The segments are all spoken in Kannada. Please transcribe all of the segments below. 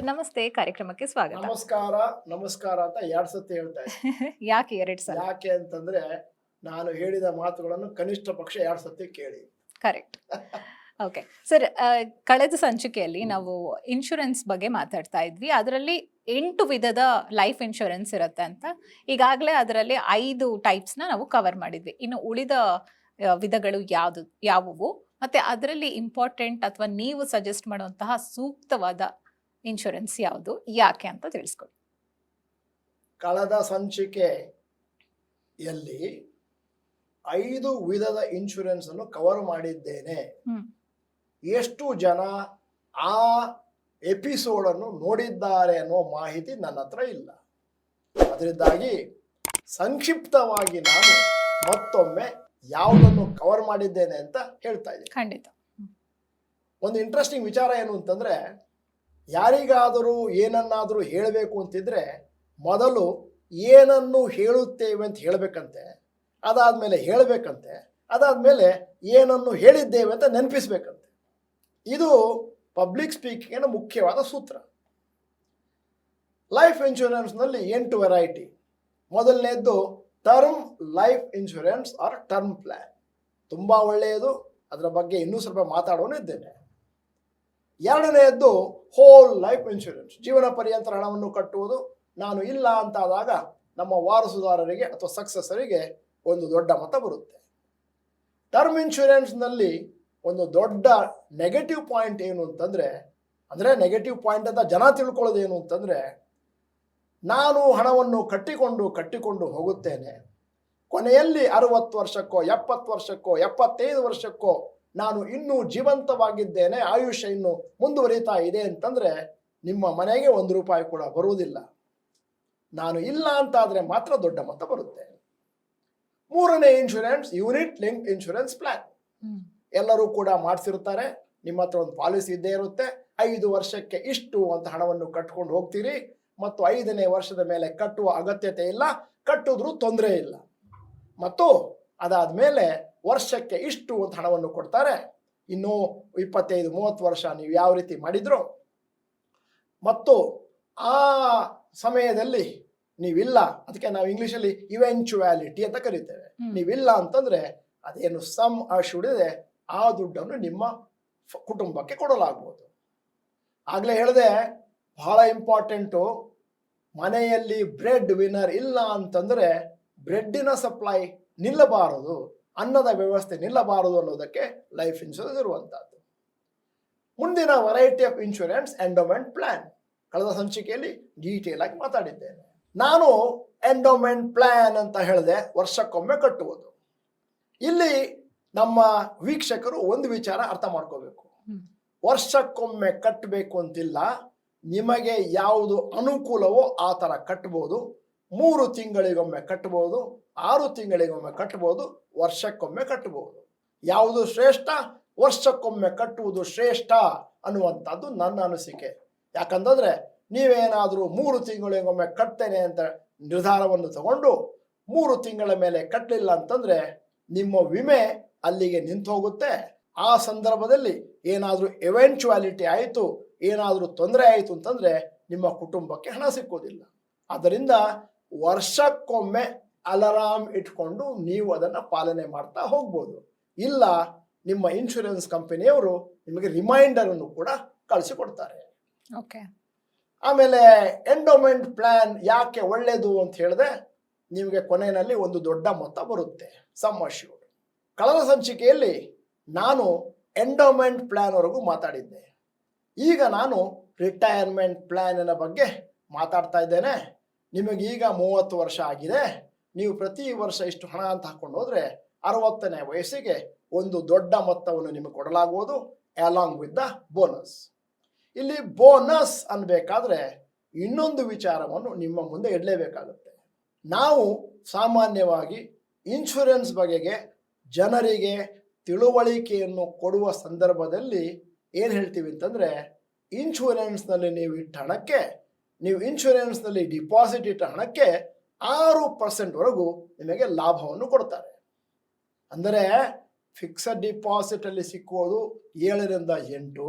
ಸರ್ ನಮಸ್ತೆ. ಕಾರ್ಯಕ್ರಮಕ್ಕೆ ಸ್ವಾಗತ. ನಮಸ್ಕಾರ ನಮಸ್ಕಾರ ಅಂತ ಎರಡ್ ಸತಿ ಹೇಳ್ತಾ ಯಾಕೆ ಎರಡ್ ಸಲ? ಯಾಕೆ ಅಂತಂದ್ರೆ ನಾನು ಹೇಳಿದ ಮಾತುಗಳನ್ನು ಕನಿಷ್ಠ ಪಕ್ಷ ಎರಡ್ ಸತಿ ಕೇಳಿ. ಕರೆಕ್ಟ್ ಓಕೆ ಸರ್ ಕಳೆದ ಸಂಚಿಕೆಯಲ್ಲಿ ನಾವು ಇನ್ಶೂರೆನ್ಸ್ ಬಗ್ಗೆ ಮಾತಾಡ್ತಾ ಇದ್ವಿ. ಅದರಲ್ಲಿ ಎಂಟು ವಿಧದ ಲೈಫ್ ಇನ್ಶೂರೆನ್ಸ್ ಇರುತ್ತೆ ಅಂತ. ಈಗಾಗಲೇ ಅದರಲ್ಲಿ ಐದು ಟೈಪ್ಸ್ನ ನಾವು ಕವರ್ ಮಾಡಿದ್ವಿ. ಇನ್ನು ಉಳಿದ ವಿಧಗಳು ಯಾವುದು ಯಾವುವು? ಮತ್ತೆ ಅದರಲ್ಲಿ ಇಂಪಾರ್ಟೆಂಟ್ ಅಥವಾ ನೀವು ಸಜೆಸ್ಟ್ ಮಾಡುವಂತಹ ಸೂಕ್ತವಾದ ಇನ್ಶೂರೆನ್ಸ್ ಯಾವುದು ಯಾಕೆ ಅಂತ ತಿಳಿಸ್ಕೊಡಿ ಕಳೆದ ಸಂಚಿಕೆಯಲ್ಲಿ ಐದು ವಿಧದ ಇನ್ಶೂರೆನ್ಸ್ ಅನ್ನು ಕವರ್ ಮಾಡಿದ್ದೇನೆ. ಎಷ್ಟು ಜನ ಆ ಎಪಿಸೋಡ್ ಅನ್ನು ನೋಡಿದ್ದಾರೆ ಅನ್ನೋ ಮಾಹಿತಿ ನನ್ನ ಹತ್ರ ಇಲ್ಲ. ಅದರಿಂದಾಗಿ ಸಂಕ್ಷಿಪ್ತವಾಗಿ ನಾನು ಮತ್ತೊಮ್ಮೆ ಯಾವುದನ್ನು ಕವರ್ ಮಾಡಿದ್ದೇನೆ ಅಂತ ಹೇಳ್ತಾ ಇದ್ದೀನಿ. ಖಂಡಿತ. ಒಂದು ಇಂಟ್ರೆಸ್ಟಿಂಗ್ ವಿಚಾರ ಏನು ಅಂತಂದ್ರೆ ಯಾರಿಗಾದರೂ ಏನನ್ನಾದರೂ ಹೇಳಬೇಕು ಅಂತಿದ್ರೆ ಮೊದಲು ಏನನ್ನು ಹೇಳುತ್ತೇವೆ ಅಂತ ಹೇಳಬೇಕಂತೆ, ಅದಾದ್ಮೇಲೆ ಹೇಳಬೇಕಂತೆ, ಅದಾದ್ಮೇಲೆ ಏನನ್ನು ಹೇಳಿದ್ದೇವೆ ಅಂತ ನೆನಪಿಸ್ಬೇಕಂತೆ. ಇದು ಪಬ್ಲಿಕ್ ಸ್ಪೀಕಿಂಗಿನ ಮುಖ್ಯವಾದ ಸೂತ್ರ. ಲೈಫ್ ಇನ್ಶೂರೆನ್ಸ್ನಲ್ಲಿ ಎಂಟು variety. ಮೊದಲನೇದ್ದು, term life insurance or term plan. ತುಂಬ ಒಳ್ಳೆಯದು. ಅದರ ಬಗ್ಗೆ ಇನ್ನೂ ಸ್ವಲ್ಪ ಮಾತಾಡೋನು ಇದ್ದೇನೆ. ಎರಡನೆಯದ್ದು ಹೋಲ್ ಲೈಫ್ ಇನ್ಶೂರೆನ್ಸ್ ಜೀವನ ಪರ್ಯಂತ ಹಣವನ್ನು ಕಟ್ಟುವುದು ನಾನು ಇಲ್ಲ ಅಂತಾದಾಗ ನಮ್ಮ ವಾರಸುದಾರರಿಗೆ ಅಥವಾ ಸಕ್ಸಸರಿಗೆ ಒಂದು ದೊಡ್ಡ ಮತ ಬರುತ್ತೆ. ಟರ್ಮ್ ಇನ್ಶೂರೆನ್ಸ್ನಲ್ಲಿ ಒಂದು ದೊಡ್ಡ ನೆಗೆಟಿವ್ ಪಾಯಿಂಟ್ ಏನು ಅಂತಂದರೆ, ಅಂದರೆ ನೆಗೆಟಿವ್ ಪಾಯಿಂಟ್ ಅಂತ ಜನ ತಿಳ್ಕೊಳ್ಳೋದು ಏನು ಅಂತಂದರೆ, ನಾನು ಹಣವನ್ನು ಕಟ್ಟಿಕೊಂಡು ಕಟ್ಟಿಕೊಂಡು ಹೋಗುತ್ತೇನೆ. ಕೊನೆಯಲ್ಲಿ ಅರವತ್ತು ವರ್ಷಕ್ಕೋ, ಎಪ್ಪತ್ತು ವರ್ಷಕ್ಕೋ, ಎಪ್ಪತ್ತೈದು ವರ್ಷಕ್ಕೋ ನಾನು ಇನ್ನೂ ಜೀವಂತವಾಗಿದ್ದೇನೆ ಆಯುಷ್ಯ ಇನ್ನು ಮುಂದುವರಿತಾ ಇದೆ ಅಂತಂದ್ರೆ ನಿಮ್ಮ ಮನೆಗೆ ಒಂದು ರೂಪಾಯಿ ಕೂಡ ಬರುವುದಿಲ್ಲ. ನಾನು ಇಲ್ಲ ಅಂತಾದರೆ ಮಾತ್ರ ದೊಡ್ಡ ಮೊತ್ತ ಬರುತ್ತೆ. ಮೂರನೇ insurance unit link insurance plan ಎಲ್ಲರೂ ಕೂಡ ಮಾಡಿಸಿರ್ತಾರೆ. ನಿಮ್ಮ ಹತ್ರ ಒಂದು ಪಾಲಿಸಿ ಇದ್ದೇ ಇರುತ್ತೆ. ಐದು ವರ್ಷಕ್ಕೆ ಇಷ್ಟು ಅಂತ ಹಣವನ್ನು ಕಟ್ಕೊಂಡು ಹೋಗ್ತೀರಿ. ಮತ್ತು ಐದನೇ ವರ್ಷದ ಮೇಲೆ ಕಟ್ಟುವ ಅಗತ್ಯತೆ ಇಲ್ಲ. ಕಟ್ಟಿದ್ರೂ ತೊಂದರೆ ಇಲ್ಲ. ಮತ್ತು ಅದಾದ್ಮೇಲೆ ವರ್ಷಕ್ಕೆ ಇಷ್ಟು ಅಂತ ಹಣವನ್ನು ಕೊಡ್ತಾರೆ. ಇನ್ನು ಇಪ್ಪತ್ತೈದು ಮೂವತ್ತು ವರ್ಷ ನೀವು ಯಾವ ರೀತಿ ಮಾಡಿದ್ರು ಮತ್ತು ಆ ಸಮಯದಲ್ಲಿ ನೀವಿಲ್ಲ ಅದಕ್ಕೆ ನಾವು ಇಂಗ್ಲಿಷಲ್ಲಿ ಇವೆಂಚುವ್ಯಾಲಿಟಿ ಅಂತ ಕರಿತೇವೆ. ನೀವಿಲ್ಲ ಅಂತಂದ್ರೆ ಅದೇನು ಸಮ್ ಅಶುಡ್ ಇದೆ ಆ ದುಡ್ಡನ್ನು ನಿಮ್ಮ ಕುಟುಂಬಕ್ಕೆ ಕೊಡಲಾಗುವುದು ಆಗ್ಲೇ ಹೇಳಿದೆ ಬಹಳ ಇಂಪಾರ್ಟೆಂಟು ಮನೆಯಲ್ಲಿ ಬ್ರೆಡ್ ವಿನ್ನರ್ ಇಲ್ಲ ಅಂತಂದ್ರೆ ಬ್ರೆಡ್ಡಿನ ಸಪ್ಲೈ ನಿಲ್ಲಬಾರದು. ಅನ್ನದ ವ್ಯವಸ್ಥೆ ನಿಲ್ಲಬಾರದು ಅನ್ನೋದಕ್ಕೆ ಲೈಫ್ ಇನ್ಶೂರೆನ್ಸ್ ಇರುವಂತಹದ್ದು. ಮುಂದಿನ variety of insurance endowment plan ಕಳೆದ ಸಂಚಿಕೆಯಲ್ಲಿ ಡೀಟೇಲ್ ಆಗಿ ಮಾತಾಡಿದ್ದೇನೆ. ನಾನು ಎಂಡೋಮೆಂಟ್ ಪ್ಲಾನ್ ಅಂತ ಹೇಳಿದೆ ವರ್ಷಕ್ಕೊಮ್ಮೆ ಕಟ್ಟುವುದು. ಇಲ್ಲಿ ನಮ್ಮ ವೀಕ್ಷಕರು ಒಂದು ವಿಚಾರ ಅರ್ಥ ಮಾಡ್ಕೋಬೇಕು. ವರ್ಷಕ್ಕೊಮ್ಮೆ ಕಟ್ಟಬೇಕು ಅಂತಿಲ್ಲ ನಿಮಗೆ ಯಾವುದು ಅನುಕೂಲವೋ ಆ ಥರ ಕಟ್ಬೋದು. ಮೂರು ತಿಂಗಳಿಗೊಮ್ಮೆ ಕಟ್ಬೋದು ಆರು ತಿಂಗಳಿಗೊಮ್ಮೆ ಕಟ್ಬೋದು ವರ್ಷಕ್ಕೊಮ್ಮೆ ಕಟ್ಬೋದು ಯಾವುದು ಶ್ರೇಷ್ಠ? ವರ್ಷಕ್ಕೊಮ್ಮೆ ಕಟ್ಟುವುದು ಶ್ರೇಷ್ಠ ಅನ್ನುವಂಥದ್ದು ನನ್ನ ಅನಿಸಿಕೆ. ಯಾಕಂತಂದ್ರೆ ನೀವೇನಾದರೂ ಮೂರು ತಿಂಗಳಿಗೊಮ್ಮೆ ಕಟ್ತೇನೆ ಅಂತ ನಿರ್ಧಾರವನ್ನು ತಗೊಂಡು ಮೂರು ತಿಂಗಳ ಮೇಲೆ ಕಟ್ಟಲಿಲ್ಲ ಅಂತಂದ್ರೆ ನಿಮ್ಮ ವಿಮೆ ಅಲ್ಲಿಗೆ ನಿಂತು ಹೋಗುತ್ತೆ ಆ ಸಂದರ್ಭದಲ್ಲಿ ಏನಾದರೂ ಎವೆಂಚುವಾಲಿಟಿ ಆಯಿತು, ಏನಾದರೂ ತೊಂದರೆ ಆಯಿತು ಅಂತಂದ್ರೆ ನಿಮ್ಮ ಕುಟುಂಬಕ್ಕೆ ಹಣ ಸಿಕ್ಕೋದಿಲ್ಲ. ಆದ್ದರಿಂದ ವರ್ಷಕ್ಕೊಮ್ಮೆ ಅಲಾರಾಮ್ ಇಟ್ಕೊಂಡು ನೀವು ಅದನ್ನು ಪಾಲನೆ ಮಾಡ್ತಾ ಹೋಗ್ಬೋದು. ಇಲ್ಲ ನಿಮ್ಮ ಇನ್ಶೂರೆನ್ಸ್ ಕಂಪನಿಯವರು ನಿಮಗೆ ರಿಮೈಂಡರ್ ಅನ್ನು ಕೂಡ ಕಳಿಸಿಕೊಡ್ತಾರೆ. ಓಕೆ ಆಮೇಲೆ ಎಂಡೋಮೆಂಟ್ ಪ್ಲಾನ್ ಯಾಕೆ ಒಳ್ಳೆಯದು ಅಂತ ಹೇಳಿದ್ರೆ ನಿಮಗೆ ಕೊನೆಯಲ್ಲಿ ಒಂದು ದೊಡ್ಡ ಮೊತ್ತ ಬರುತ್ತೆ ಸಮ್ ಅಶ್ಯೂರ್ಡ್ ಕಳೆದ ಸಂಚಿಕೆಯಲ್ಲಿ ನಾನು ಎಂಡೋಮೆಂಟ್ ಪ್ಲಾನ್ವರೆಗೂ ಮಾತಾಡಿದ್ದೆ. ಈಗ ನಾನು ರಿಟೈರ್ಮೆಂಟ್ ಪ್ಲ್ಯಾನಿನ ಬಗ್ಗೆ ಮಾತಾಡ್ತಾ ಇದ್ದೇನೆ. ನಿಮಗೀಗ ಮೂವತ್ತು ವರ್ಷ ಆಗಿದೆ. ನೀವು ಪ್ರತಿ ವರ್ಷ ಇಷ್ಟು ಹಣ ಅಂತ ಹಾಕೊಂಡು ಹೋದ್ರೆ ಅರವತ್ತನೇ ವಯಸ್ಸಿಗೆ ಒಂದು ದೊಡ್ಡ ಮೊತ್ತವನ್ನು ನಿಮಗೆ ಕೊಡಲಾಗುವುದು ಅಲಾಂಗ್ ವಿತ್ ದ ಬೋನಸ್ ಇಲ್ಲಿ ಬೋನಸ್ ಅನ್ಬೇಕಾದ್ರೆ ಇನ್ನೊಂದು ವಿಚಾರವನ್ನು ನಿಮ್ಮ ಮುಂದೆ ಇಡಲೇಬೇಕಾಗುತ್ತೆ. ನಾವು ಸಾಮಾನ್ಯವಾಗಿ ಇನ್ಶೂರೆನ್ಸ್ ಬಗೆಗೆ ಜನರಿಗೆ ತಿಳುವಳಿಕೆಯನ್ನು ಕೊಡುವ ಸಂದರ್ಭದಲ್ಲಿ ಏನು ಹೇಳ್ತೀವಿ ಅಂತಂದರೆ ಇನ್ಶೂರೆನ್ಸ್ನಲ್ಲಿ ನೀವು ಇಟ್ಟ ಹಣಕ್ಕೆ ನೀವು ಇನ್ಶೂರೆನ್ಸ್ನಲ್ಲಿ ಡಿಪಾಸಿಟ್ ಇಟ್ಟ ಹಣಕ್ಕೆ ಆರು ಪರ್ಸೆಂಟ್ವರೆಗೂ ನಿಮಗೆ ಲಾಭವನ್ನು ಕೊಡ್ತಾರೆ. ಅಂದರೆ ಫಿಕ್ಸಡ್ ಡಿಪಾಸಿಟಲ್ಲಿ ಸಿಕ್ಕುವುದು ಏಳರಿಂದ ಎಂಟು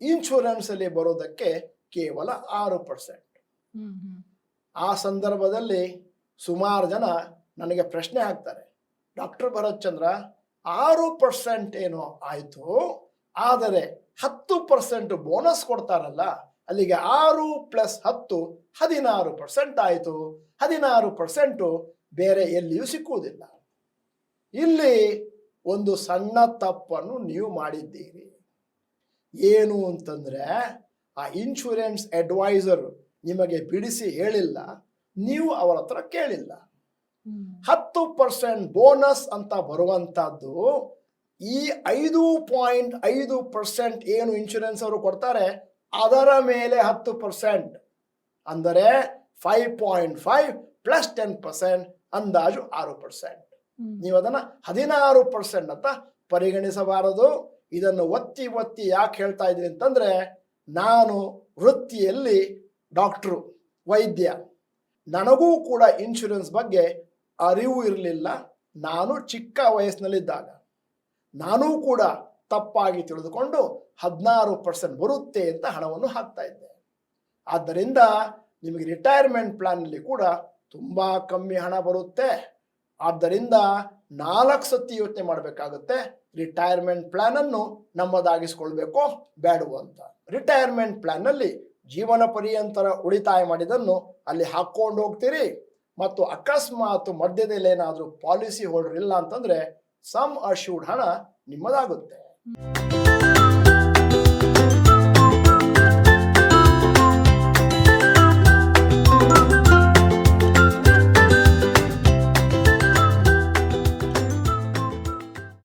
ಇನ್ಶೂರೆನ್ಸಲ್ಲಿ ಬರೋದಕ್ಕೆ ಕೇವಲ ಆರು ಪರ್ಸೆಂಟ್ ಆ ಸಂದರ್ಭದಲ್ಲಿ ಸುಮಾರು ಜನ ನನಗೆ ಪ್ರಶ್ನೆ ಹಾಕ್ತಾರೆ. ಡಾಕ್ಟರ್ ಭರತ್ ಚಂದ್ರ ಆರು ಪರ್ಸೆಂಟ್ ಏನೋ ಆಯಿತು ಆದರೆ ಹತ್ತು ಪರ್ಸೆಂಟ್ ಬೋನಸ್ ಕೊಡ್ತಾರಲ್ಲ ಅಲ್ಲಿಗೆ ಆರು ಪ್ಲಸ್ ಹತ್ತು ಹದಿನಾರು ಪರ್ಸೆಂಟ್ ಆಯಿತು. ಹದಿನಾರು ಪರ್ಸೆಂಟು ಬೇರೆ ಎಲ್ಲಿಯೂ ಸಿಕ್ಕುವುದಿಲ್ಲ. ಇಲ್ಲಿ ಒಂದು ಸಣ್ಣ ತಪ್ಪನ್ನು ನೀವು ಮಾಡಿದ್ದೀರಿ. ಏನು ಅಂತಂದ್ರೆ ಆ ಇನ್ಶೂರೆನ್ಸ್ ಅಡ್ವೈಸರ್ ನಿಮಗೆ ಬಿಡಿಸಿ ಹೇಳಿಲ್ಲ ನೀವು ಅವರ ಹತ್ರ ಕೇಳಿಲ್ಲ. ಹತ್ತು ಪರ್ಸೆಂಟ್ ಬೋನಸ್ ಅಂತ ಬರುವಂತಹದ್ದು ಈ ಐದು ಪಾಯಿಂಟ್ ಐದು ಪರ್ಸೆಂಟ್ ಏನು ಇನ್ಶೂರೆನ್ಸ್ ಅವರು ಕೊಡ್ತಾರೆ? ಅದರ ಮೇಲೆ ಹತ್ತು ಪರ್ಸೆಂಟ್ ಅಂದರೆ five point five plus ten percent ಅಂದಾಜು ಆರು ಪರ್ಸೆಂಟ್ ನೀವು ಅದನ್ನ ಹದಿನಾರು ಪರ್ಸೆಂಟ್ ಅಂತ ಪರಿಗಣಿಸಬಾರದು. ಇದನ್ನು ಒತ್ತಿ ಒತ್ತಿ ಯಾಕೆ ಹೇಳ್ತಾ ಇದ್ದೀನಿ ಅಂತಂದ್ರೆ ನಾನು ವೃತ್ತಿಯಲ್ಲಿ ಡಾಕ್ಟ್ರು ವೈದ್ಯ. ನನಗೂ ಕೂಡ ಇನ್ಶೂರೆನ್ಸ್ ಬಗ್ಗೆ ಅರಿವು ಇರಲಿಲ್ಲ. ನಾನು ಚಿಕ್ಕ ವಯಸ್ಸಿನಲ್ಲಿದ್ದಾಗ. ನಾನೂ ಕೂಡ ತಪ್ಪಾಗಿ ತಿಳಿದುಕೊಂಡು ಹದಿನಾರು ಪರ್ಸೆಂಟ್ ಬರುತ್ತೆ ಅಂತ ಹಣವನ್ನು ಹಾಕ್ತಾ ಇದ್ದೆ ಆದ್ದರಿಂದ ನಿಮಗೆ ರಿಟೈರ್ಮೆಂಟ್ ಪ್ಲಾನ್ನಲ್ಲಿ ಕೂಡ ತುಂಬ ಕಮ್ಮಿ ಹಣ ಬರುತ್ತೆ. ಆದ್ದರಿಂದ ನಾಲ್ಕು ಸತಿ ಯೋಚನೆ ಮಾಡಬೇಕಾಗುತ್ತೆ ರಿಟೈರ್ಮೆಂಟ್ ಪ್ಲಾನ್ ಅನ್ನು ಬೇಡವು ಅಂತ. ರಿಟೈರ್ಮೆಂಟ್ ಪ್ಲಾನ್ ಅಲ್ಲಿ ಜೀವನ ಪರ್ಯಂತರ ಉಳಿತಾಯ ಮಾಡಿದನ್ನು ಅಲ್ಲಿ ಹಾಕ್ಕೊಂಡು ಹೋಗ್ತೀರಿ. ಮತ್ತು ಅಕಸ್ಮಾತ್ ಮಧ್ಯದಲ್ಲಿ ಏನಾದರೂ ಪಾಲಿಸಿ ಹೋಲ್ಡರ್ ಇಲ್ಲ ಅಂತಂದ್ರೆ ಸಮ್ ಅಶ್ಯೂರ್ಡ್ ಹಣ ನಿಮ್ಮದಾಗುತ್ತೆ. Thank you.